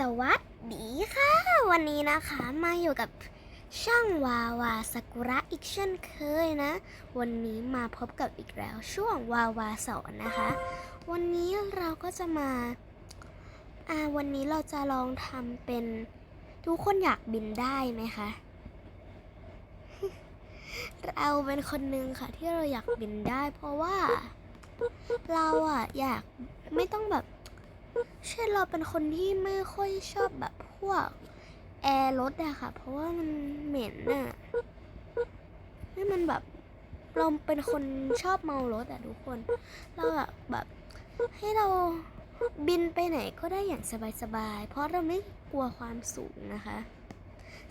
สวัสดีค่ะ วันนี้นะคะมาอยู่กับช่องวาวาสากุระอีกเช่นเคยนะ วันนี้มาพบกับอีกแล้วช่วงวาวาสอนนะคะ วันนี้เราก็จะมาอ่าวันนี้เราจะลองทำเป็นทุกคนอยากบินได้ไหมคะเราเป็นคนหนึ่งค่ะที่เราอยากบินได้ เพราะว่า เราอะอยากไม่ต้องแบบ เช่นเราเป็นคนที่ไม่ค่อยชอบแบบพวกแอร์รถอะค่ะ เพราะว่ามันเหม็นอะนี่มันแบบเราเป็นคนชอบเมารถอะทุกคน เราอะแบบให้เราบินไปไหนก็ได้อย่างสบายๆ เพราะเราไม่กลัวความสูงนะคะ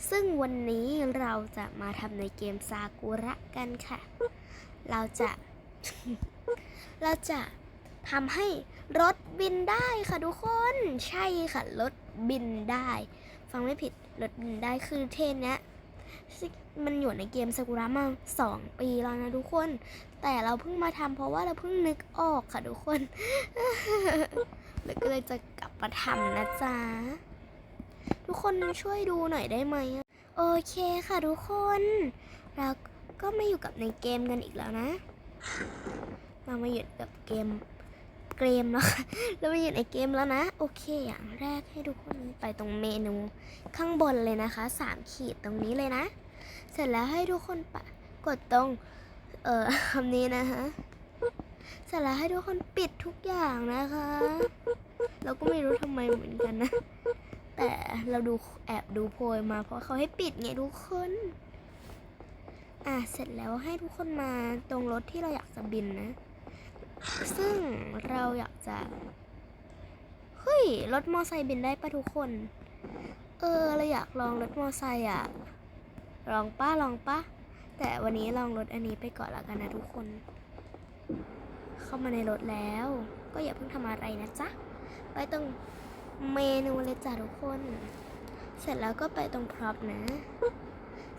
ซึ่งวันนี้เราจะมาทำในเกมซากุระกันค่ะ เราจะ เราจะทำให้ รถบินได้ค่ะทุกคน ใช่ค่ะรถบินได้ ฟังไม่ผิดรถบินได้คือเทนเนี้ยมันอยู่ในเกมซากุระมาสองปีแล้วนะทุกคน แต่เราเพิ่งมาทำเพราะว่าเราเพิ่งนึกออกค่ะทุกคนแล้วก็เลยจะกลับมาทำนะจ๊ะ ทุกคนช่วยดูหน่อยได้ไหมโอเคค่ะทุกคน เราก็ไมาอยู่กับในเกมกันอีกแล้วนะ เรามาอยู่กับเกม เกมแล้วค่ะเรามาอยู่ในเกมแล้วนะ โอเค อย่างแรกให้ทุกคนไปตรงเมนูข้างบนเลยนะคะสามขีดตรงนี้เลยนะ เสร็จแล้วให้ทุกคนปะกดตรง เอ่อคำนี้นะคะ เสร็จแล้วให้ทุกคนปิดทุกอย่างนะคะ เราก็ไม่รู้ทำไมเหมือนกันนะ แต่เราดูแอบดูโพยมาเพราะเขาให้ปิดไงทุกคนอะเสร็จแล้วให้ทุกคนมาตรงรถที่เราอยากจะบินนะ ซึ่งเราอยากจะเฮ้ยรถมอไซค์บินได้ปะทุกคน เออเราอยากลองรถมอไซค์อะลองป้าลองป้าแต่วันนี้ลองรถอันนี้ไปก่อนละกันนะทุกคน เข้ามาในรถแล้ว ก็อย่าเพิ่งทำอะไรนะจ๊ะไปตรงเมนูเลยจ้ะทุกคน เสร็จแล้วก็ไปตรงพร็อพนะ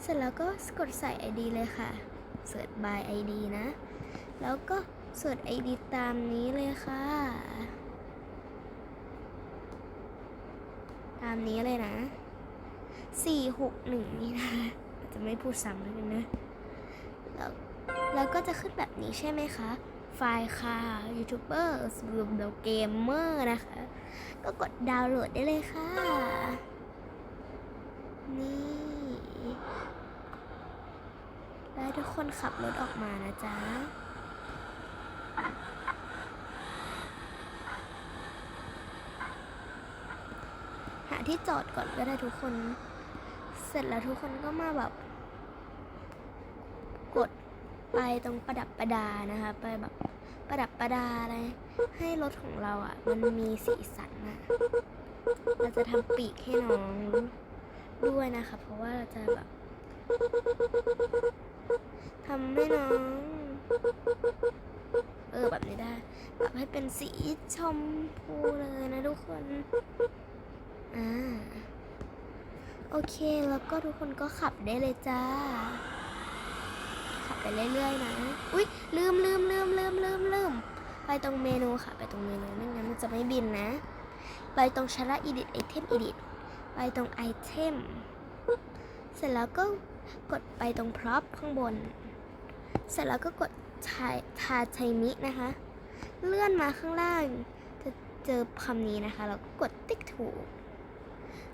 เสร็จแล้วก็กดใส่ ID เลยค่ะเสิร์ช by ID นะ แล้วก็ สิร์ช ID ตามนี้เลยค่ะ ตามนี้เลยนะสี่หกหนึ่งนี่นะจะไม่พูดซ้ำแล้วกันนะแล้วแล้วก็จะขึ้นแบบนี้ใช่ไหมคะ ไฟล์ค่ะยูทูบเบอร์สรูมเดเกมเมอร์นะคะ ก็กดดาวน์โหลดได้เลยค่ะ นี่ แล้วทุกคนขับรถออกมานะจ๊ะ หา ที่จอดก่อนก็ได้ทุกคน เสร็จแล้วทุกคนก็มาแบบ กดไปตรงประดับประดานะคะ ไปแบบประดับประดาอะไร ให้รถของเราอะ มันมีสีสันอะเราจะทำปีกให้น้องด้วยนะคะ เพราะว่าเราจะแบบทำให้น้อง เออแบบนี้ได้ แบบให้เป็นสีชมพูเลยนะทุกคน อ่าโอเคแล้วก็ทุกคนก็ขับได้เลยจ้า ขับไปเรื่อยๆนะ อุ๊ย ลืมลืมลืมลืมลืมลืมไปตรงเมนูค่ะ ไปตรงเมนูไม่งั้นมันจะไม่บินนะ ไปตรงชาระ edit item edit ไปตรง item เสร็จแล้วก็กดไปตรง prop ข้างบน เสร็จแล้วก็กดทาทาไทมินะคะ เลื่อนมาข้างล่าง จะเจอคำนี้นะคะ แล้วก็กดติ๊กถูก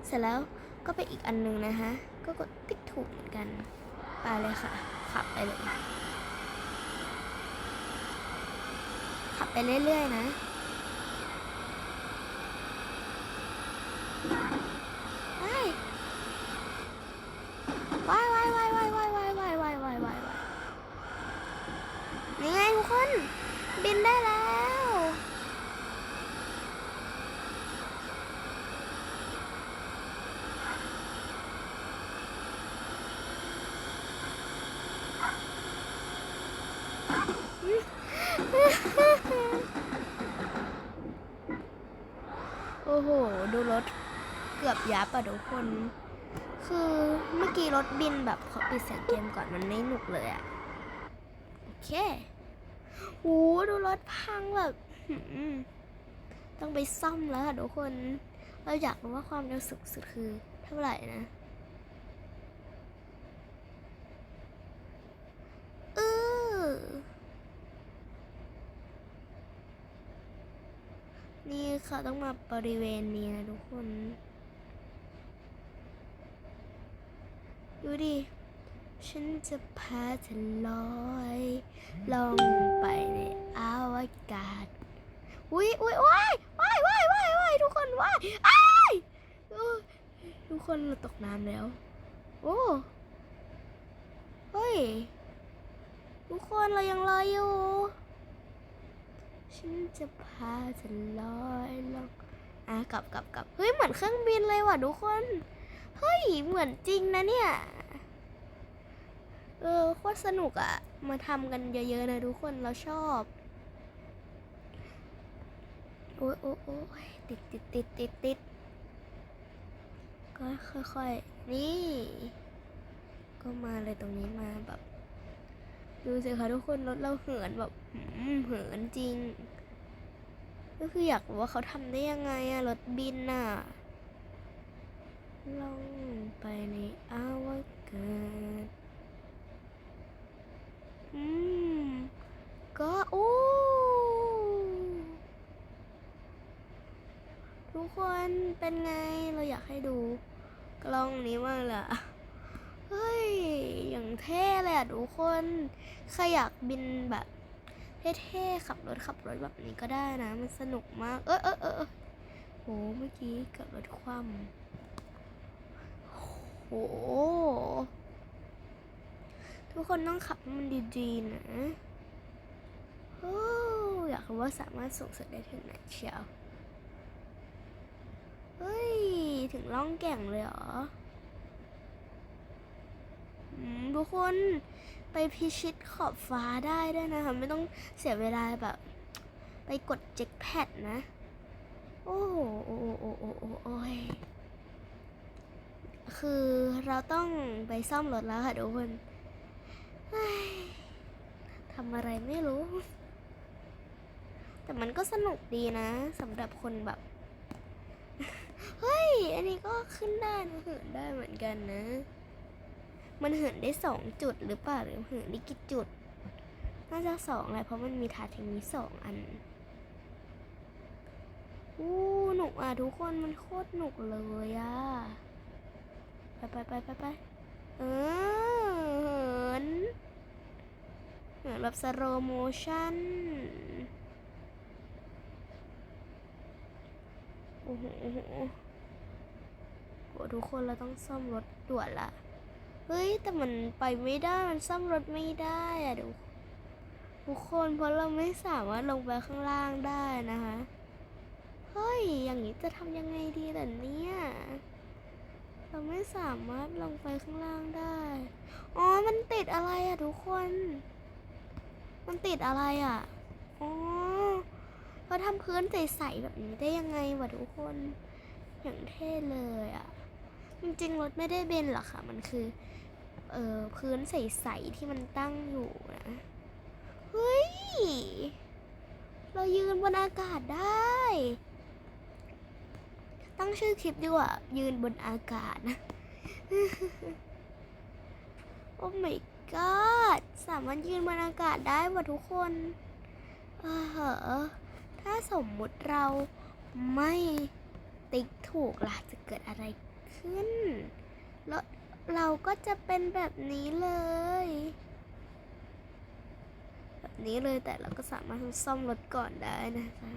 เสร็จแล้วก็ไปอีกอันหนึงนะคะ ก็กดติ๊กถูกเหมือนกัน ไปเลยค่ะ ขับไปเลย ขับไปเรื่อยๆนะว้ายว้ายว้ายว้ายว้ายว้ายว้ายว้ายว้ายว้ายว้ายว้ายนี่ไงทุกคน บินได้แล้ว โอ้โห ดูรถเกือบยับอะทุกคน คือเมื่อกี้รถบินแบบขอปิดเสียงเกมก่อนมันไม่หนุกเลยอะโอเคโอ้ดูรถพังแบบต้องไปซ่อมแล้วค่ะทุกคน เราอยากรู้ว่าความเร็วสูงสุดคือเท่าไหร่นะเออ นี่ค่ะต้องมาบริเวณนี้นะทุกคน ดูดิ ฉันจะพาเธอลอยลองไปในอวกาศอุ้ยอุ้ยว้ายว้ายว้ายว้ายว้ายทุกคนว้ายอ้ายทุกคนเราตกน้ำแล้ว โอ้เฮ้ย ทุกคนเรายังลอยอยู่ ฉันจะพาเธอลอยลงอะกลับกลับกลับเฮ้ยเหมือนเครื่องบินเลยว่ะทุกคน เฮ้ยเหมือนจริงนะเนี่ย เออโคตรสนุกอะมาทำกันเยอะๆนะทุกคนเราชอบโอ้ยโอ้ยโอ้ยติดติดติดติดติดก็ค่อยๆ นี่ ก็มาเลยตรงนี้มาแบบ ดูสิคะทุกคนรถเราเหินแบบเหินจริง ก็คืออยากรู้ว่าเขาทำได้ยังไงอะรถบินน่ะล่องไปในอวกาศอืม ก็โอ้ทุกคนเป็นไงเราอยากให้ดูกล้องนี้มากเลยอะ เฮ้ย อย่างเท่เลยอะทุกคนใครอยากบินแบบเท่ๆขับรถขับรถแบบนี้ก็ได้นะ มันสนุกมาก เออเออเออเออโหเมื่อกี้เกิดรถคว่ำโหทุกคนต้องขับให้มันดีๆนะโอ้อยากรู้ว่าสามารถส่งสุดได้ถึงไหนเชียว เฮ้ย ถึงล่องแก่งเลยเหรออืม ทุกคนไปพิชิตขอบฟ้าได้ด้วยนะคะ ไม่ต้องเสียเวลาแบบ ไปกดเจ็คแพดนะ โอ้โหโอ้โหโอ้โหโอ้โอ้ยคือเราต้องไปซ่อมรถแล้วค่ะทุกคนทำอะไรไม่รู้ แต่มันก็สนุกดีนะสำหรับคนแบบ เฮ้ย อันนี้ก็ขึ้นได้นะเหินได้เหมือนกันนะ มันเหินได้สองจุดหรือเปล่าหรือเหินได้กี่จุด น่าจะสองแหละเพราะมันมีถาดทิ้งนี้สองอันอู้หนุกอะทุกคนมันโคตรหนุกเลยอะไปไปไปไปไปเออเหินเหมือนแบบสโลโมชั่นโอ้โหโอ้โหโหทุกคนเราต้องซ่อมรถด่วนละ เฮ้ย แต่มันไปไม่ได้ มันซ่อมรถไม่ได้อะทุกทุกคนเพราะเราไม่สามารถลงไปข้างล่างได้นะคะ เฮ้ย อย่างนี้จะทำยังไงดีล่ะเนี่ย เราไม่สามารถลงไปข้างล่างได้ อ๋อ มันติดอะไรอะทุกคน มันติดอะไรอะอ๋อเขาทำพื้นใสๆแบบนี้ได้ยังไงวะทุกคน อย่างเท่เลยอะจริงๆรถไม่ได้เบนหรอกค่ะ มันคือ เออพื้นใสๆที่มันตั้งอยู่นะเฮ้ย เรายืนบนอากาศได้ ตั้งชื่อคลิปดีกว่ายืนบนอากาศนะ โอ้ my god สามารถยืนบนอากาศได้ว่ะทุกคนเออเหอถ้าสมมุติเราไม่ติ๊กถูกล่ะจะเกิดอะไรขึ้น แล้ว เราก็จะเป็นแบบนี้เลย แบบนี้เลยแต่เราก็สามารถซ่อมรถก่อนได้นะคะ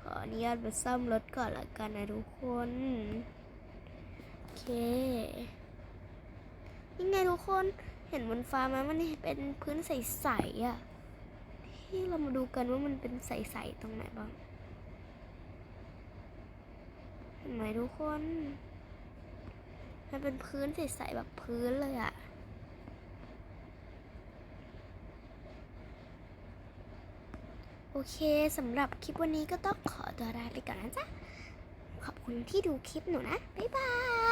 ขออนุญาตไปซ่อมรถก่อนละกันนะทุกคน โอเคนี่ไงทุกคนเห็นบนฟ้าไหมมันเป็นพื้นใสๆอะ ที่เรามาดูกันว่ามันเป็นใสๆตรงไหนบ้างเห็นไหมทุกคน มันเป็นพื้นใสๆแบบพื้นเลยอะโอเคสำหรับคลิปวันนี้ก็ต้องขอตัวลาไปก่อนนะจ๊ะ ขอบคุณที่ดูคลิปหนูนะ บ๊ายบาย